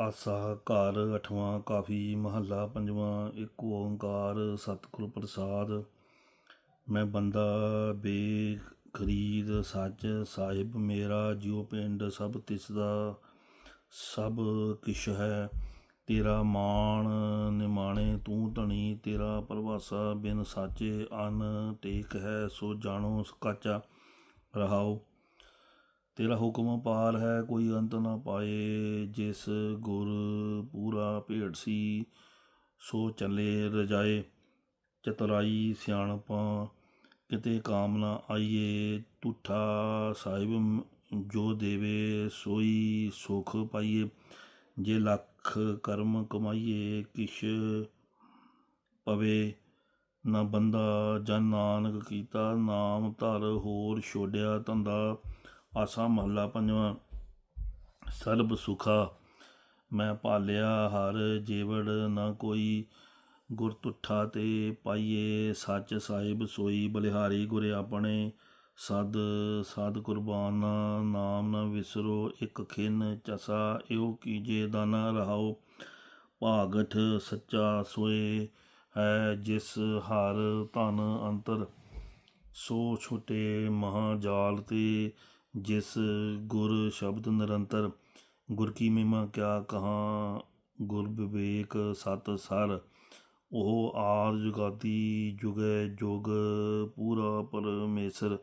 ਆਸਾ, ਘਰ, ਅਠਵਾਂ, ਕਾਫੀ, ਮਹੱਲਾ, ਪੰਜਵਾਂ, ਇੱਕ ਓੰਕਾਰ, ਸਤਿਗੁਰ ਪ੍ਰਸਾਦ। ਮੈਂ ਬੰਦਾ ਬੇ ਖਰੀਦ, ਸੱਚ, ਸਾਹਿਬ ਮੇਰਾ, ਜਿਉ ਪਿੰਡ ਸਭ ਤਿਸ ਦਾ ਸਭ ਕਿਛ ਹੈ। ਤੇਰਾ ਮਾਣ ਨਿਮਾਣੇ ਤੂੰ ਧਣੀ, ਤੇਰਾ ਪ੍ਰਵਾਸਾ ਬਿਨ ਸਾਚੇ, ਅਨ ਟੇਕ ਹੈ ਸੋ ਜਾਣੋ ਕਾਚਾ। ਰਹਾਓ। ਤੇਰਾ ਹੁਕਮ ਪਾਰ ਹੈ, ਕੋਈ ਅੰਤ ਨਾ ਪਾਏ। ਜਿਸ ਗੁਰ ਪੂਰਾ ਭੇਟ ਸੀ, ਸੋ ਚੱਲੇ ਰਜਾਏ। ਚਤੁਰਾਈ ਸਿਆਣਪਾਂ, ਕਿਤੇ ਕਾਮ ਨਾ ਆਈਏ। ਝੂਠਾ ਸਾਹਿਬ ਜੋ ਦੇਵੇ, ਸੋਈ ਸੁਖ ਪਾਈਏ। ਜੇ ਲੱਖ ਕਰਮ ਕਮਾਈਏ, ਕਿਛ ਪਵੇ। ਨਾ ਬੰਦਾ ਜਨ ਨਾਨਕ ਕੀਤਾ ਨਾਮ ਧਰ, ਹੋਰ ਛੋੜਿਆ ਧੰਦਾ। ਆਸਾ ਮਹੱਲਾ ਪੰਜਵਾਂ। ਸਰਬ ਸੁਖਾ, ਮੈਂ ਭਾਲਿਆ ਹਰ ਜੀਵੜ ਨਾ ਕੋਈ। ਗੁਰ ਤੁਠਾ ਤੇ ਪਾਈਏ ਸੱਚ ਸਾਹਿਬ ਸੋਈ। ਬਲਿਹਾਰੀ ਗੁਰ ਆਪਣੇ, ਸਦ ਸਦ ਕੁਰਬਾਨ ਨਾਮ ਨਾ ਵਿਸਰੋ। ਇੱਕ ਖਿਨ ਚਸਾ, ਇਹੋ ਕੀਜੇ ਦਾਨਾ ਰਹਾਓ। ਭਾਗਠ ਸੱਚਾ ਸੋਏ ਹੈ ਜਿਸ ਹਰ ਧਨ ਅੰਤਰ। ਸੋ ਛੋਟੇ ਮਹਾ ਜਾਲ ਤੇ ਜਿਸ ਗੁਰ ਸ਼ਬਦ ਨਿਰੰਤਰ, ਗੁਰ ਕੀ ਮਹਿਮਾ ਕਿਆ ਕਹਾਂ, ਗੁਰ ਵਿਵੇਕ ਸਤ ਸਰ, ਉਹ ਆਰ ਜੁਗਾਦੀ ਜੁਗੈ ਜੁਗ ਪੂਰਾ ਪਰਮੇਸ਼ਰ,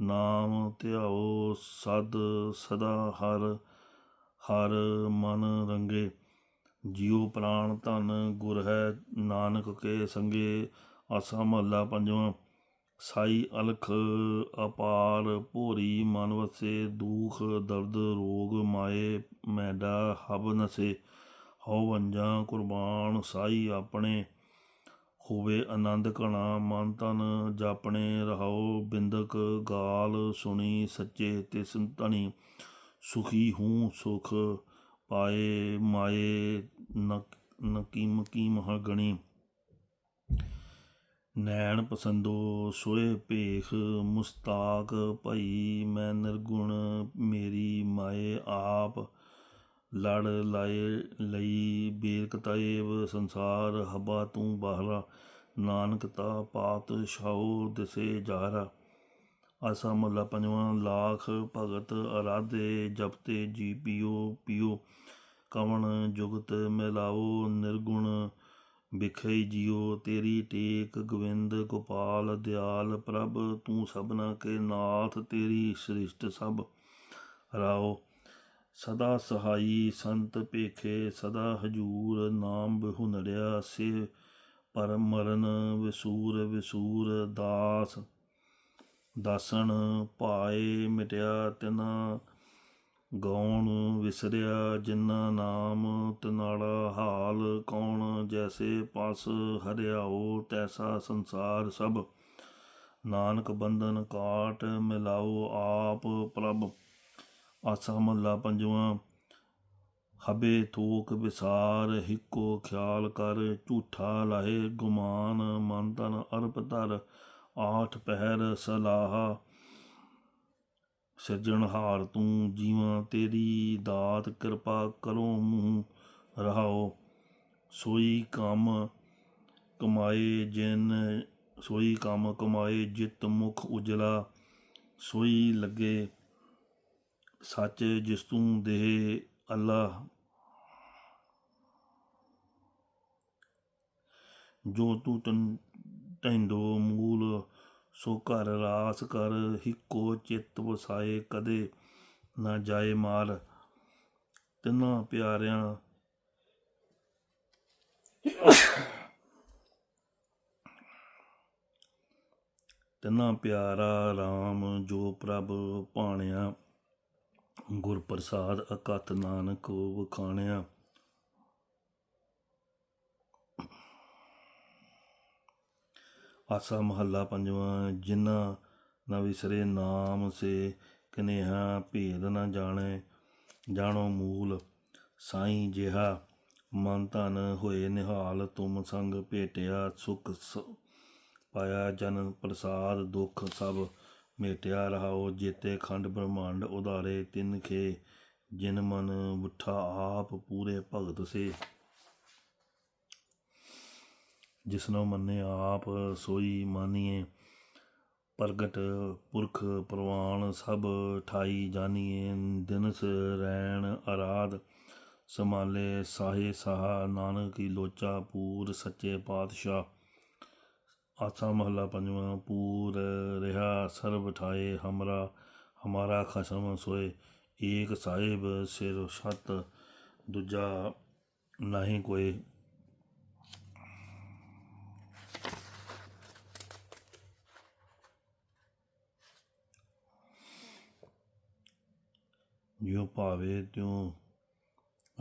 ਨਾਮ ਧਿਆਓ ਸਦ ਸਦਾ ਹਰ ਹਰ ਮਨ ਰੰਗੇ। ਜਿਉ ਪ੍ਰਾਣ ਧਨ ਗੁਰ ਹੈ, ਨਾਨਕ ਕੇ ਸੰਗੇ, ਆਸਾ ਮਹੱਲਾ ਪੰਜਵਾਂ। ਸਾਈ ਅਲਖ ਅਪਾਰ ਭੋਰੀ ਮਨ ਵਸੇ, ਦੁਖ ਦਰਦ ਰੋਗ ਮਾਏ, ਮੈਡਾ ਹਬ ਨਸੇ। ਹਉ ਵੰਜਾਂ ਕੁਰਬਾਨ ਸਾਈ ਆਪਣੇ, ਹੋਵੇ ਆਨੰਦ ਘਣਾ ਮਨ ਤਨ ਜਾਪਣੇ। ਰਹਾਓ ਬਿੰਦਕ ਗਾਲ ਸੁਣੀ ਸੱਚੇ ਤਿਸ ਧਣੀ, ਸੁਖੀ ਹੂੰ ਸੁਖ ਪਾਏ ਮਾਏ ਨਕ ਨਕੀਮ ਕੀਮ ਗਣੀ। ਨੈਣ ਪਸੰਦੋ ਸੋਏ ਭੇਖ ਮੁਸਤਾਕ ਭਈ ਮੈਂ ਨਿਰਗੁਣ ਮੇਰੀ ਮਾਏ ਆਪ ਲੜ ਲਾਏ ਲਈ ਬੇਰਕਤਾਏਵ ਸੰਸਾਰ ਹਬਾ ਤੂੰ ਬਾਹਰਾ ਨਾਨਕ ਤਾ ਪਾਤ ਛਾਉ ਦਿਸੇ ਜਾਹਰਾ। ਆਸਾ ਮਹੱਲਾ ਪੰਜਵਾਂ, ਲਾਖ ਭਗਤ ਅਰਾਧੇ ਜਪਤੇ ਜੀ ਪੀਓ ਪੀਓ ਕਵਣ ਜੁਗਤ ਮਿਲਾਓ ਨਿਰਗੁਣ ਬਿਖਈ ਜਿਉ ਤੇਰੀ ਟੇਕ ਗੋਵਿੰਦ ਗੋਪਾਲ, ਦਿਆਲ, ਪ੍ਰਭ, ਤੂੰ ਸਭਨਾ ਕੇ ਨਾਥ, ਤੇਰੀ ਸ੍ਰਿਸ਼ਟ ਸਭ। ਰਾਓ, ਸਦਾ ਸਹਾਈ ਸੰਤ ਭੇਖੇ, ਸਦਾ ਹਜੂਰ ਨਾਮ ਬਹੁ ਨੜਿਆ ਸੇ ਪਰ ਮਰਨ ਵਿਸੂਰ ਵਿਸੂਰ ਦਾਸ। ਦਾਸਣ ਪਾਏ ਮਿਟਿਆ ਤਿਨਾ ਗਾਉਣ ਵਿਸਰਿਆ ਜਿਨਾ ਨਾਮ ਤਿਨਾਲਾ ਹਾਲ, ਕੌਣ ਜੈਸੇ ਪਸ ਹਰਿਆਓ, ਤੈਸਾ ਸੰਸਾਰ ਸਭ। ਨਾਨਕ ਬੰਧਨ ਕਾਟ ਮਿਲਾਓ ਆਪ ਪ੍ਰਭ। ਆਸਾ ਮਹੱਲਾ ਪੰਜਵਾਂ, ਹਬੇ ਥੋਕ ਵਿਸਾਰ, ਹਿੱਕੋ ਖਿਆਲ ਕਰ, ਝੂਠਾ ਲਾਹੇ ਗੁਮਾਨ, ਮਨ ਤਨ ਅਰਪ ਧਰ, ਆਠ ਪਹਿਰ ਸਲਾਹਾ। ਸਿਰਜਣਹਾਰ ਤੂੰ ਜੀਵਾਂ, ਤੇਰੀ ਦਾਤ ਕਿਰਪਾ ਕਰੋ ਮੂੰਹ ਰਹਾਓ। ਸੋਈ ਕੰਮ ਕਮਾਏ ਜਿਨ, ਸੋਈ ਕੰਮ ਕਮਾਏ ਜਿਤ ਮੁਖ ਉਜਲਾ। ਸੋਈ ਲੱਗੇ ਸੱਚ ਜਿਸ ਤੂੰ ਦੇ ਅੱਲਾ। ਜੋ ਤੂੰ ਤਨ ਤੈਂਦੋ ਮੂਲ ਸੋ ਘਰ ਰਾਸ ਕਰ, ਹਿੱਕੋ ਚਿੱਤ ਵਸਾਏ, ਕਦੇ ਨਾ ਜਾਏ ਮਾਰ ਤਿੰਨਾਂ ਪਿਆਰਿਆਂ ਤਿੰਨਾਂ ਪਿਆਰਾ RAM ਜੋ ਪ੍ਰਭ ਭਾਣਿਆ ਗੁਰ ਪ੍ਰਸਾਦ ਅਕਤ ਨਾਨਕ ਵਖਾਣਿਆ। ਆਸਾ ਮਹੱਲਾ ਪੰਜਵਾਂ, ਜਿਨ੍ਹਾਂ ਨਾ ਵਿਸਰੇ ਨਾਮ ਸੇ, ਕਨੇਹਾ ਭੇਦ ਨਾ ਜਾਣੇ, ਜਾਣੋ ਮੂਲ ਸਾਈਂ ਜਿਹਾ, ਮਨ ਧਨ ਹੋਏ ਨਿਹਾਲ, ਤੁਮ ਸੰਗ ਭੇਟਿਆ ਸੁਖ ਸ- ਪਾਇਆ ਜਨ ਪ੍ਰਸਾਦ, ਦੁਖ ਸਭ ਮੇਟਿਆ ਰਹਾਓ, ਜੇਤੇ ਖੰਡ ਬ੍ਰਹਮੰਡ ਉਧਾਰੇ, ਤਿੰਨ ਖੇ, ਜਿਨ ਮਨ ਉਠਾ ਆਪ ਪੂਰੇ ਭਗਤ ਸੇ। ਜਿਸਨੋ ਮੰਨੇ ਆਪ ਸੋਈ ਮਾਨੀਏ, ਪ੍ਰਗਟ ਪੁਰਖ ਪ੍ਰਵਾਨ ਸਭ ਠਾਈ ਜਾਨੀਏ, ਦਿਨਸ ਰੈਣ ਅਰਾਧ ਸਮਾਲੇ ਸਾਹੇ ਸਾਹਾ, ਨਾਨਕ ਕੀ ਲੋਚਾ ਪੂਰ ਸੱਚੇ ਪਾਤਸ਼ਾਹ। ਆਸਾ ਮਹਲਾ ਪੰਜਵਾਂ, ਪੂਰ ਰਿਹਾ ਸਰਬ ਠਾਏ ਹਮਰਾ, ਹਮਾਰਾ ਖਸਮ ਸੋਏ, ਏਕ ਸਾਹਿਬ ਸਿਰ ਛਤ ਦੂਜਾ ਨਹੀਂ ਕੋਈ ਜਿਉ ਭਾਵੇ ਤਿਉ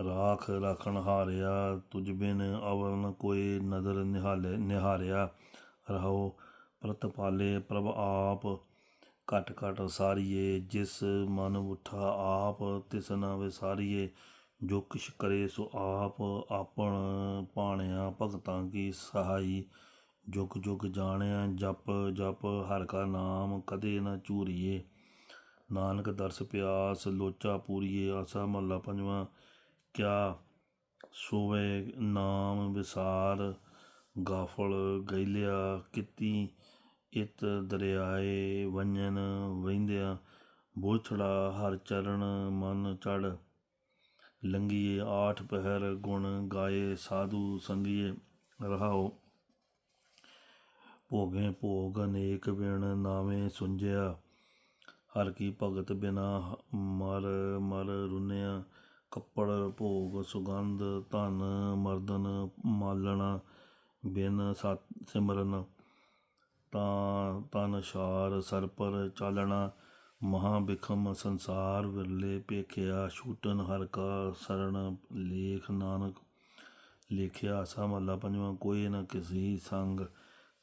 ਰਾਖ ਰਾਖਣ ਹਾਰਿਆ ਤੁਝ ਬਿਨ ਅਵਰਨ ਕੋਈ ਨਦਰ ਨਿਹਾਲੇ, ਨਿਹਾਰਿਆ। ਰਹੋ ਪ੍ਰਤਪਾਲੇ ਪ੍ਰਭ ਆਪ, ਘਟ ਘਟ ਸਾਰੀਏ, ਜਿਸ ਮਨ ਉਠਾ ਆਪ, ਤਿਸ ਨਾ ਵਿਸਾਰੀਏ। ਜੋ ਕਿਛ ਕਰੇ ਸੋ ਆਪ, ਆਪਣ ਪਾਣਿਆ ਭਗਤਾਂ ਕੀ ਸਹਾਈ। ਜੁਗ ਜੁਗ ਜਾਣਿਆ ਜਪ ਜਪ ਹਰ ਕਾ ਨਾਮ, ਕਦੇ ਨਾ ਚੂਰੀਏ। ਨਾਨਕ ਦਰਸ ਪਿਆਸ, ਲੋਚਾ ਪੂਰੀਏ, ਆਸਾ ਮਹੱਲਾ ਪੰਜਵਾਂ। ਕਿਆ ਸੋਵੇ ਨਾਮ ਵਿਸਾਰ, ਗਾਫਲ ਗੈਲਿਆ ਕੀਤੀ ਇਤ ਦਰਿਆਏ, ਵੰਜਨ ਵਹਿੰਦਿਆ, ਬੋਛੜਾ ਹਰ ਚਰਨ ਮਨ ਚੜ ਲੰਗੀਏ ਆਠ ਪਹਿਰ ਗੁਣ ਗਾਏ, ਸਾਧੂ ਸੰਗੀਏ, ਰਹਾਓ। ਭੋਗੇ ਭੋਗ ਅਨੇਕ ਬਿਨ ਨਾਵੇਂ ਸੁੰਜਿਆ। ਹਰ ਕੀ ਭਗਤ ਬਿਨਾ ਮਰ ਮਰ ਰੁਨਿਆ, ਕੱਪੜ, ਭੋਗ, ਸੁਗੰਧ, ਧਨ, ਮਰਦਨ, ਮਾਲਣਾ, ਬਿਨ ਸਤ ਸਿਮਰਨ, ਤਾਂ ਤਨ ਛਾਰ ਸਰ ਪਰ ਚਾਲਣਾ, ਮਹਾ ਬਿਖਮ ਸੰਸਾਰ ਵਿਰਲੇ ਪੇਖਿਆ ਛੂਟਨ ਹਰ ਕਾ ਸਰਣ ਲੇਖ ਨਾਨਕ, ਲੇਖਿਆ ਸਾ ਮਹਲਾ ਪੰਜਵਾਂ, ਕੋਈ ਨਾ ਕਿਸੇ ਸੰਗ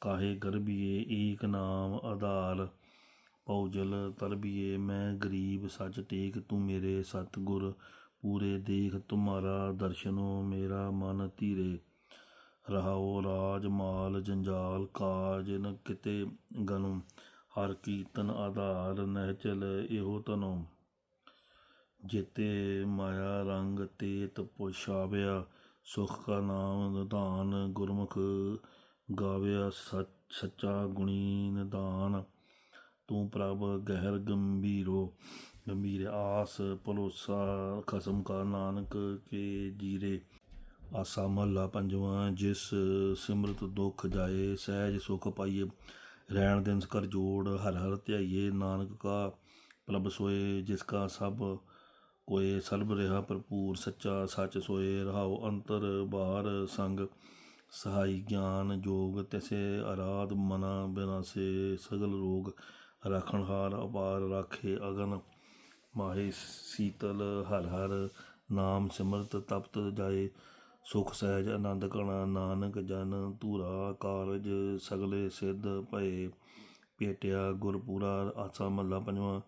ਕਾਹੇ ਗਰਬੀਏ ਏਕ ਨਾਮ ਆਧਾਰ। ਪਉਜਲ ਤਰਬੀਏ ਮੈਂ ਗਰੀਬ ਸੱਚ ਟੇਕ, ਤੂੰ ਮੇਰੇ ਸਤਗੁਰ ਪੂਰੇ ਦੇਖ, ਤੁਮਾਰਾ ਦਰਸ਼ਨੋ ਮੇਰਾ ਮਨ ਧੀਰੇ। ਰਹਾਓ ਰਾਜ ਮਾਲ ਜੰਜਾਲ ਕਾਜ ਨ ਕਿਤੇ ਗਨੁ, ਹਰ ਕੀਰਤਨ ਆਧਾਰ ਨਹਿ ਚਲ ਇਹੋ ਤਨੋ ਜੇਤੇ ਮਾਇਆ ਰੰਗ ਤੇਤ ਪੁਛਾਵਿਆ, ਸੁਖ ਕਾ ਨਾਮ ਨਿਧਾਨ ਗੁਰਮੁਖ ਗਾਵਿਆ ਸੱਚਾ ਗੁਣੀ ਨਿਧਾਨ। ਤੂੰ ਪ੍ਰਭ ਗਹਿਰ ਗੰਭੀਰੋ, ਗੰਭੀਰ ਆਸ ਭਰੋਸਾ, ਖਸਮ ਕਾ ਨਾਨਕ ਕੇ ਜੀਰੇ। ਆਸਾ ਮਹਲਾ ਪੰਜਵਾਂ, ਜਿਸ ਸਿਮਰਤ ਦੁਖ ਜਾਏ, ਸਹਿਜ ਸੁਖ ਪਾਈਏ। ਰਹਿਣ ਦਿਨ ਕਰ ਜੋੜ, ਹਰ ਹਰ ਧਿਆਈਏ। ਨਾਨਕ ਕਾ ਪ੍ਰਭ ਸੋਏ, ਜਿਸ ਕਾ ਸਭ ਕੋਏ। ਸਰਬ ਰਿਹਾ ਭਰਪੂਰ, ਸੱਚਾ ਸੱਚ ਸੋਏ। ਰਹਾਉ ਅੰਤਰ ਬਾਹਰ ਸੰਗ। ਸਹਾਈ ਗਿਆਨ ਜੋਗ, ਤਿਸੇ ਆਰਾਧ ਮਨਾ ਬਿਨਾਸੇ ਸਗਲ ਰੋਗ। ਰਾਖਣਹਾਰ ਅਪਾਰ ਰਾਖੇ ਅਗਨ। ਮਾਹੇ ਸੀਤਲ ਹਰ ਹਰ ਨਾਮ ਸਿਮਰਤ ਤਪਤ ਜਾਏ। ਸੁਖ ਸਹਿਜ ਆਨੰਦ ਕਣਾ ਨਾਨਕ ਜਨ ਧੂਰਾ ਕਾਰਜ ਸਗਲੇ ਸਿੱਧ ਭਏ। ਪੇਟਿਆ ਗੁਰਪੂਰਾ ਆਸਾ ਮਹਲਾ ਪੰਜਵਾਂ।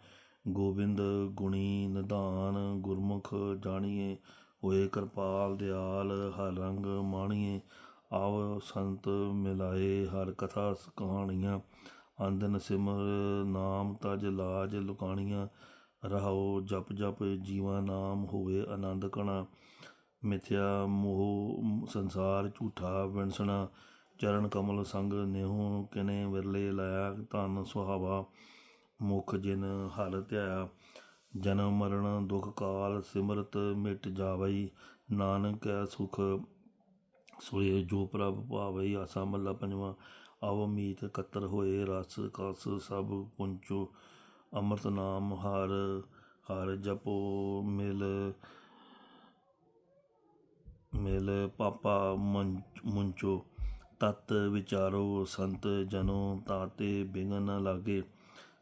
ਗੋਬਿੰਦ ਗੁਣੀ ਨਿਧਾਨ ਗੁਰਮੁਖ ਜਾਣੀਏ। ਹੋਏ ਕਿਰਪਾਲ ਦਿਆਲ ਹਰ ਰੰਗ ਮਾਣੀਏ। ਆਵ ਸੰਤ ਮਿਲਾਏ ਹਰ ਕਥਾ ਕਹਾਣੀਆਂ ਅੰਦਨ ਸਿਮਰ ਨਾਮ ਤਜ ਲਾਜ ਲੁਕਾਣੀਆਂ ਰਹਾਓ ਜਪ ਜਪ ਜੀਵਾ ਨਾਮ ਹੋਵੇ ਆਨੰਦ ਕਣਾ। ਮਿਥਿਆ ਮੋਹ ਸੰਸਾਰ ਝੂਠਾ ਵਿਣਸਣਾ, ਚਰਨ ਕਮਲ ਸੰਗ ਨਿਹੂ ਕਿਨੇ ਵਿਰਲੇ ਲਾਇਆ ਧਨ ਸੁਹਾਵਾ, ਮੁਖ ਜਿਨ ਹਲ ਧਿਆਇਆ। ਜਨਮ ਮਰਨ ਦੁਖ ਕਾਲ ਸਿਮਰਤ ਮਿਟ ਜਾਵਈ, ਨਾਨਕ ਕੈ ਸੁਖ ਸੋਏ ਜੋ ਪ੍ਰਭ ਭਾਵਈ ਆਸਾ ਮੱਲਾ ਪੰਜਵਾ। ਆਵ ਮੀਤ ਕਤਰ ਹੋਏ, ਰਸ ਕਸ ਸਭ ਪੁੰਚੋ, ਅੰਮ੍ਰਿਤ ਨਾਮ ਹਰ ਹਰ ਜਪੋ, ਮਿਲ ਮਿਲ ਪਾਪਾ ਮੁੰਚੋ, ਤਤ ਵਿਚਾਰੋ ਸੰਤ ਜਨੋ ਤਾਤੇ ਬਿਗਨ ਲਾਗੇ,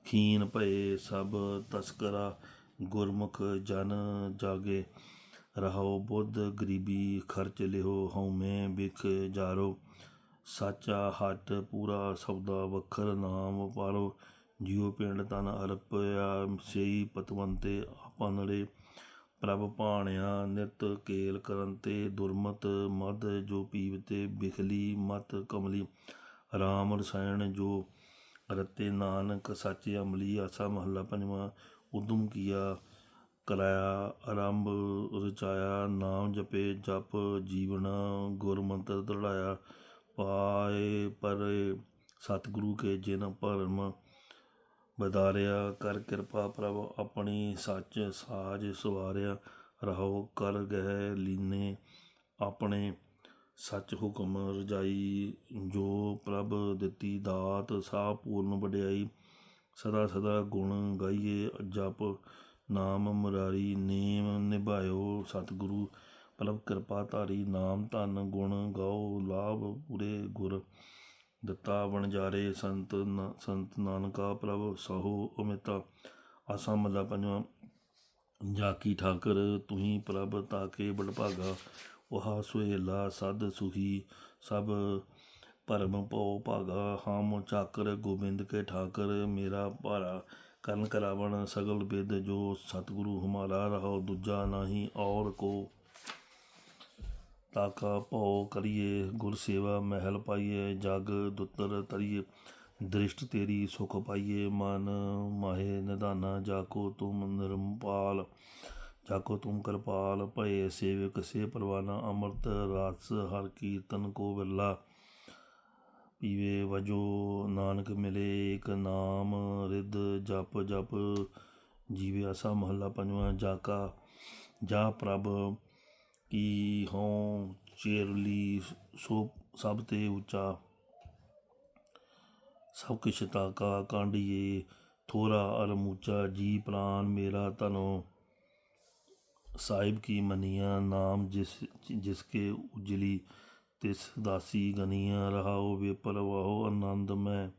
ਖੀਨ ਭਏ ਸਭ ਤਸਕਰਾ, ਗੁਰਮੁਖ ਜਨ ਜਾਗੇ ਰਹੋ ਬੁੱਧ ਗਰੀਬੀ ਖਰਚ ਲਿਓ ਹਉਮੈ ਬਿਖ ਜਾਰੋ। ਸਾਚਾ ਹੱਟ ਪੂਰਾ ਸਬਦਾ ਵਖਰ ਨਾਮ ਪਾਰੋ ਜਿਉ ਪਿੰਡ ਤਨ ਅਰਪਿਆ ਸਈ ਪਤਵੰਤੇ ਆਪਨੜੇ ਪ੍ਰਭ ਭਾਣਿਆ ਨਿਤ ਕੇਲ ਕਰਨ ਤੇ ਦੁਰਮਤ ਮਦ ਜੋ ਪੀਵਤੇ, ਬਿਖਲੀ ਮਤ ਕਮਲੀ। ਰਾਮ ਰਸਾਇਣ ਜੋ ਰਤੇ ਨਾਨਕ, ਸੱਚ ਅਮਲੀ, ਆਸਾ ਮਹੱਲਾ ਪੰਜਵਾਂ। ਉਦਮ ਕੀਆ ਕਰਾਇਆ, ਆਰੰਭ ਰਚਾਇਆ, ਨਾਮ ਜਪੇ, ਜਪ ਜੀਵਨ ਗੁਰਮੰਤਰ ਦ੍ਰਿੜਾਇਆ ਪਾਏ, ਪਰੇ ਸਤਿਗੁਰੂ ਕੇ ਜਿਨ ਭਰਮ ਬਦਾਰਿਆ ਕਰ ਕਿਰਪਾ ਪ੍ਰਭ ਆਪਣੀ ਸੱਚ ਸਾਜ ਸਵਾਰਿਆ ਰਹੋ, ਕਰ ਗਹਿ ਲੀਨੇ ਆਪਣੇ ਸੱਚ ਹੁਕਮ ਰਜਾਈ, ਜੋ ਪ੍ਰਭ ਦਿੱਤੀ ਦਾਤ, ਸਾਹ ਪੂਰਨ ਵਡਿਆਈ, ਸਦਾ ਸਦਾ ਗੁਣ ਗਾਈਏ, ਜਪ ਨਾਮ ਮੁਰਾਰੀ, ਨੇਮ ਨਿਭਾਇਓ ਸਤਿਗੁਰੂ ਪ੍ਰਭ ਕਿਰਪਾ ਧਾਰੀ, ਨਾਮ ਧਨ ਗੁਣ ਗਾਓ, ਲਾਭ ਪੂਰੇ ਗੁਰ। ਦਿੱਤਾ ਵਣਜਾਰੇ ਸੰਤ ਨ- ਸੰਤ ਨਾਨਕਾ ਪ੍ਰਭ ਸਹੋ ਅਮਿਤਾ। ਆਸਾ ਮੱਲਾ ਪੰਜਵਾਂ ਜਾਕੀ ਠਾਕਰ ਤੁਹੀ ਪ੍ਰਭ ਤਾਕੇ ਬੜਭਾਗਾ ਉਹਾ ਸੁਹੇਲਾ ਸਦ ਸੁਖੀ ਸਭ ਭਰਮ ਭਉ ਭਾਗਾ। ਹਾਮ ਚਾਕਰ ਗੋਬਿੰਦ ਕੇ ਠਾਕਰ, ਮੇਰਾ ਭਾਰਾ। ਕਰਨ ਕਰਾਵਣ ਸਗਲ ਬੇਦ ਜੋ ਸਤਿਗੁਰੂ ਹਮਾਰਾ ਰਹੋ ਦੂਜਾ ਨਾਹੀ ਔਰ ਕੋ। ਤਾਕਾ ਭਉ ਕਰੀਏ, ਗੁਰ ਸੇਵਾ ਮਹਿਲ ਪਾਈਏ, ਜਗ ਦੁੱਤਰ ਤਰੀਏ ਦ੍ਰਿਸ਼ਟ ਤੇਰੀ ਸੁਖ ਪਾਈਏ, ਮਨ ਮਾਹੇ ਨਿਧਾਨਾ, ਜਾਕੋ ਤੁਮ ਨਿਰੰਪਾਲ, ਜਾਕੋ ਤੁਮ ਕਿਰਪਾਲ, ਭਏ ਸੇਵਕ ਸੇ ਪਰਵਾਨਾ, ਅੰਮ੍ਰਿਤ ਰਾਸ ਹਰ ਕੀਰਤਨ ਕੋ ਵਿਰਲਾ, ਪੀਵੇ ਵਜੋ ਨਾਨਕ ਮਿਲੇ ਏਕ ਨਾਮ ਰਿਦ ਜਪ ਜਪ ਜੀਵੇ ਆਸਾ ਮਹੱਲਾ ਪੰਜਵਾਂ, ਜਾਕਾ, ਜਾ ਪ੍ਰਭ ਕੀ ਹੋਂ ਚੇਰਲੀ ਸੋ ਸਭ ਤੇ ਉੱਚਾ। ਸਭ ਕਿਛ ਤਾਕਾ ਕਾਂਡੀਏ ਥੋਰਾ ਅਰਮੂਚਾ ਜੀ ਪ੍ਰਾਨ ਮੇਰਾ ਤਨੋ ਸਾਹਿਬ ਕੀ ਮਨੀਆਂ, ਨਾਮ ਜਿਸ ਜਿਸ ਕੇ ਉਜਲੀ, ਤਿਸ ਦਾਸੀ ਗਨੀਆਂ, ਰਹਾਓ ਵਿਪਰਵਾਹੋ ਆਨੰਦ ਮੈਂ।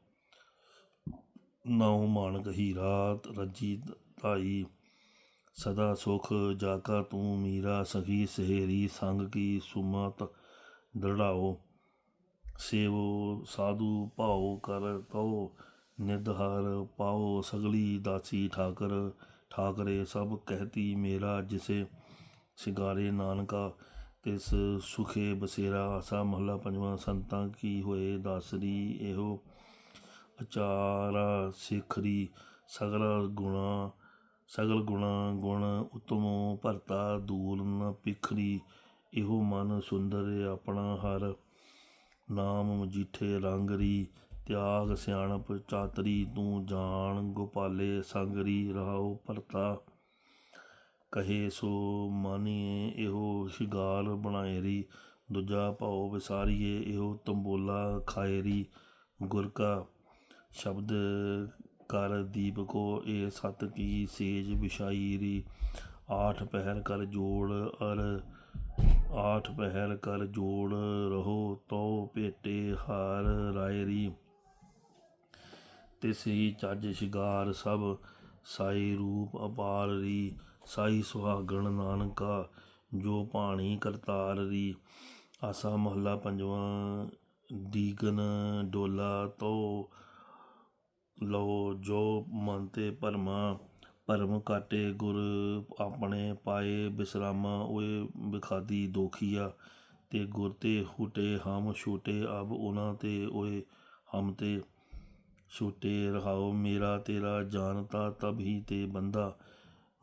ਨਾਉ ਮਾਨਕ ਹੀਰਾ, ਰਜੀ ਤਾਈ ਸਦਾ ਸੁਖ ਜਾਕਾ ਤੂੰ ਮੀਰਾ, ਸਖੀ ਸਹੇਰੀ ਸੰਗ ਕੀ ਸੁਮਤ ਦ੍ਰਿੜਾਓ। ਸੇਵੋ ਸਾਧੂ ਭਾਉ ਕਰ ਤਉ ਨਿਧਾਰ ਪਾਓ ਸਗਲੀ ਦਾਸੀ ਠਾਕਰ, ਠਾਕਰੇ ਸਭ ਕਹਿਤੀ ਮੇਰਾ ਜਿਸੇ। ਸਿਗਾਰੇ ਨਾਨਕਾ, ਤਿਸ ਸੁਖੇ ਬਸੇਰਾ, ਆਸਾ ਮਹੱਲਾ ਪੰਜਵਾਂ, ਸੰਤਾਂ ਕੀ ਹੋਏ ਦਾਸਰੀ ਇਹੋ। ਅਚਾਰਾ ਸਿਖਰੀ ਸਗਲਾ ਗੁਣਾ ਸਗਲ ਗੁਣਾ, ਗੁਣ ਉਤਮੋ, ਭਰਤਾ ਦੂਲ ਨ ਪਿਖਰੀ, ਇਹੋ ਮਨ ਸੁੰਦਰ ਆਪਣਾ ਹਰ। ਨਾਮ ਮਜੀਠੇ ਰੰਗਰੀ ਤਿਆਗ ਸਿਆਣਪ ਚਾਤਰੀ, ਤੂੰ ਜਾਣ ਗੋਪਾਲੇ ਸੰਗਰੀ, ਰਹਾਉ ਭਰਤਾ। ਕਹੇ ਸੋ ਮਾਨੀਏ, ਇਹੋ ਸ਼ਿਗਾਰ ਬਣਾਏਰੀ ਦੂਜਾ ਭਾਉ ਵਿਸਾਰੀਏ, ਇਹੋ ਤੰਬੋਲਾ ਖਾਏਰੀ ਗੁਰ ਕਾ ਸ਼ਬਦ ਕਰ ਦੀਪ ਕੋ ਇਹ ਸਤ ਕੀ ਸੇਜ ਵਿਛਾਈਰੀ ਆਠ ਪਹਿਰ ਕਰ ਜੋੜ ਅਰ, ਆਠ ਪਹਿਰ ਕਰ ਜੋੜ ਰਹੋ ਤੋ ਭੇਟੇ ਹਾਰ ਰਾਇਰੀ ਤਿਸਹੀ ਚੱਜ ਸ਼ਿਗਾਰ ਸਭ ਸਾਈ ਰੂਪ ਅਪਾਰ ਰੀ। ਸਾਈ ਸੁਹਾਗਣ ਨਾਨਕਾ ਜੋ ਪਾਣੀ ਕਰਤਾਰ ਰੀ। ਆਸਾ ਮਹੱਲਾ ਪੰਜਵਾਂ, ਦੀਗਨ ਡੋਲਾ ਤੋ ਲਓ ਜੋ ਮਨ ਤੇ ਭਰਮਾ, ਭਰਮ ਕਾਟੇ ਗੁਰ ਆਪਣੇ ਪਾਏ ਬਿਸਰਾਮਾ, ਓਏ ਵਿਖਾਦੀ ਦੋਖੀਆ ਤੇ ਗੁਰ ਤੇ ਹੁਟੇ, ਹਮ ਛੂਟੇ, ਅਬ ਉਹਨਾਂ ਤੇ ਓਏ ਹਮ ਤੇ ਛੂਟੇ ਰਹਾਓ। ਮੇਰਾ ਤੇਰਾ ਜਾਣਤਾ ਤਬ ਹੀ ਤੇ ਬੰਦਾ।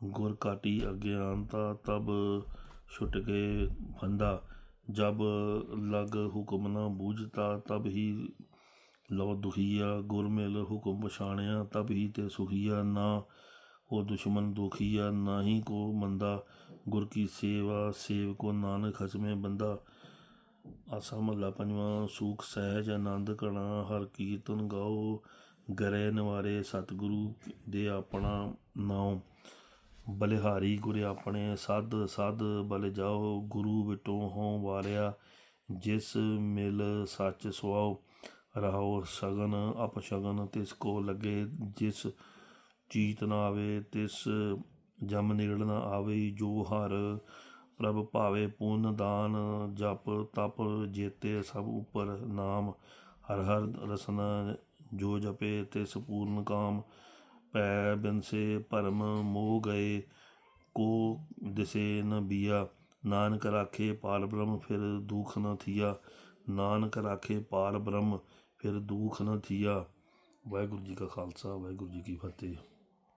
ਗੁਰ ਕਾਟੀ ਅਗਿਆਨਤਾ ਤਬ ਛੁੱਟ ਕੇ ਫੰਦਾ ਜਬ ਲਗ ਹੁਕਮ ਨ ਬੂਝਤਾ ਤਬ ਹੀ ਲੋ ਦੁਖੀਆ ਗੁਰ ਮਿਲ ਹੁਕਮ ਪਛਾਣਿਆ ਤਬ ਹੀ ਤੇ ਸੁਖੀਆ, ਨਾ ਉਹ ਦੁਸ਼ਮਨ ਦੁਖੀਆ, ਨਾਹੀ ਕੋ ਮੰਦਾ, ਗੁਰ ਕੀ ਸੇਵਾ ਸੇਵ ਕੋ ਨਾਨਕ ਹਸਮੇ ਬੰਦਾ। ਆਸਾ ਮਹੱਲਾ ਪੰਜਵਾਂ, ਸੂਖ, ਸਹਿਜ, ਆਨੰਦ ਕਣਾ ਹਰ ਕੀਰਤਨ ਗਾਓ ਗਰੇ ਨਿਵਾਰੇ ਸਤਿਗੁਰੂ ਦੇ ਆਪਣਾ ਨਾਮ ਬਲਿਹਾਰੀ ਗੁਰ ਆਪਣੇ ਸਦ ਸਦ ਬਲ ਜਾਓ, ਗੁਰੂ ਵਿਟੋ ਹੋਂ ਵਾਰਿਆ, ਜਿਸ ਮਿਲ ਸੱਚ ਸੁਆਓ। ਰਹਾਓ ਸ਼ਗਨ ਅਪਸ਼ਗਨ, ਤਿਸ ਕੋ ਲੱਗੇ ਜਿਸ ਚੀਤ ਨਾ ਆਵੇ, ਤਿਸ ਜਮ ਨਿਗੜ ਨਾ ਆਵੇ, ਜੋ ਹਰ ਪ੍ਰਭ ਭਾਵੇ ਪੁੰਨ ਦਾਨ, ਜਪ ਤਪ ਜੇਤੇ ਸਭ ਉਪਰ ਨਾਮ, ਹਰ ਹਰ ਰਸਨਾ ਜੋ ਜਪੇ ਤਿਸ ਪੂਰਨ ਕਾਮ ਪੈ ਬਿਨਸੇ ਭਰਮ ਮੋਹ ਗਏ, ਕੋ ਦਿਸੇ ਨ ਬੀਆ, ਨਾਨਕ ਰਾਖੇ ਪਾਲ ਬ੍ਰਹਮ, ਫਿਰ ਦੁਖ ਨ ਥੀਆ, ਨਾਨਕ ਰਾਖੇ ਪਾਲ ਬ੍ਰਹਮ ਫਿਰ ਦੁਖ ਨ ਥੀਆ। ਵਾਹਿਗੁਰੂ ਜੀ ਕਾ ਖਾਲਸਾ ਵਾਹਿਗੁਰੂ ਜੀ ਕੀ ਫਤਿਹ।